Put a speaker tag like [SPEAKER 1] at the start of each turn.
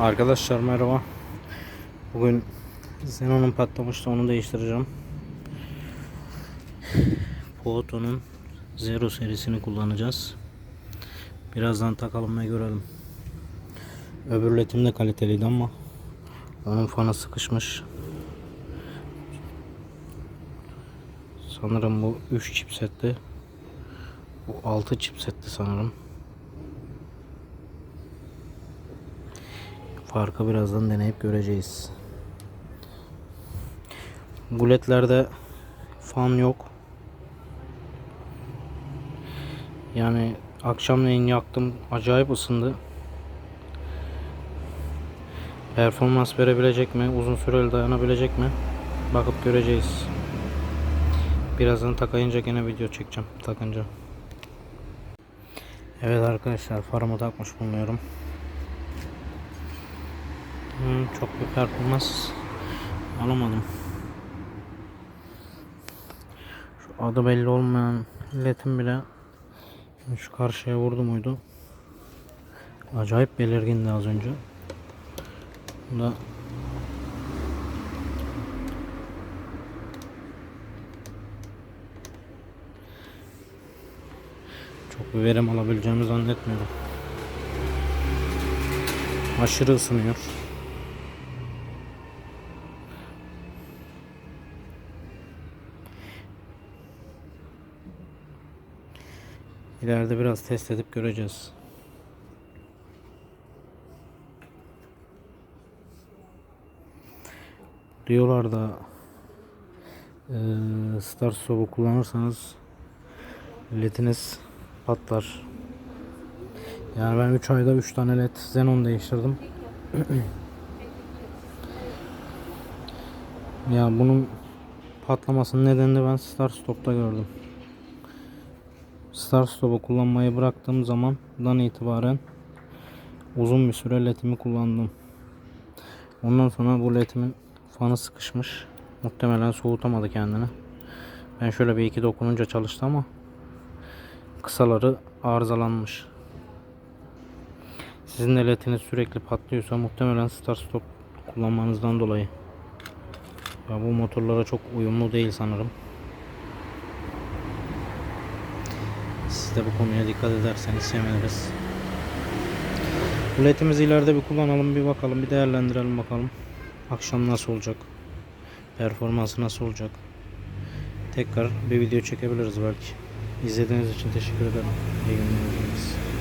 [SPEAKER 1] Arkadaşlar merhaba. Bugün Xenon'un patlamıştı onu değiştireceğim. Poto'nun Zero serisini kullanacağız. Birazdan takalım ve görelim. Öbür letim de kaliteliydi ama onun fanı sıkışmış. Sanırım bu 3 chipsetti. Bu 6 chipsetti sanırım. Farkı birazdan deneyip göreceğiz. Bu ledlerde fan yok. Yani akşamleyin yaktım. Acayip ısındı. Performans verebilecek mi? Uzun süreli dayanabilecek mi? Bakıp göreceğiz. Birazdan takayınca gene video çekeceğim. Takınca. Evet arkadaşlar farımı takmış bulunuyorum. Hmm, çok bir performans alamadım. Şu adı belli olmayan ledin bile şu karşıya vurdu muydu? Acayip belirgindi az önce. Bu da çok bir verim alabileceğimi zannetmiyorum. Aşırı ısınıyor. İleride biraz test edip göreceğiz. Diyorlar da eee Star Stop'u kullanırsanız lediniz patlar. Yani ben 3 ayda 3 tane led Xenon değiştirdim. ya bunun patlamasının nedenini ben Star Stop'ta gördüm. Star Stop'u kullanmayı bıraktığım zamandan itibaren uzun bir süre ledimi kullandım. Ondan sonra bu ledimin fanı sıkışmış. Muhtemelen soğutamadı kendini. Ben şöyle bir iki dokununca çalıştı ama kısaları arızalanmış. Sizin de lediniz sürekli patlıyorsa muhtemelen Star Stop kullanmanızdan dolayı. Ya bu motorlara çok uyumlu değil sanırım. Siz de bu konuya dikkat ederseniz seviniriz. Bu ledimizi ileride bir kullanalım, bir bakalım, bir değerlendirelim bakalım. Akşam nasıl olacak? Performansı nasıl olacak? Tekrar bir video çekebiliriz belki. İzlediğiniz için teşekkür ederim. İyi günler.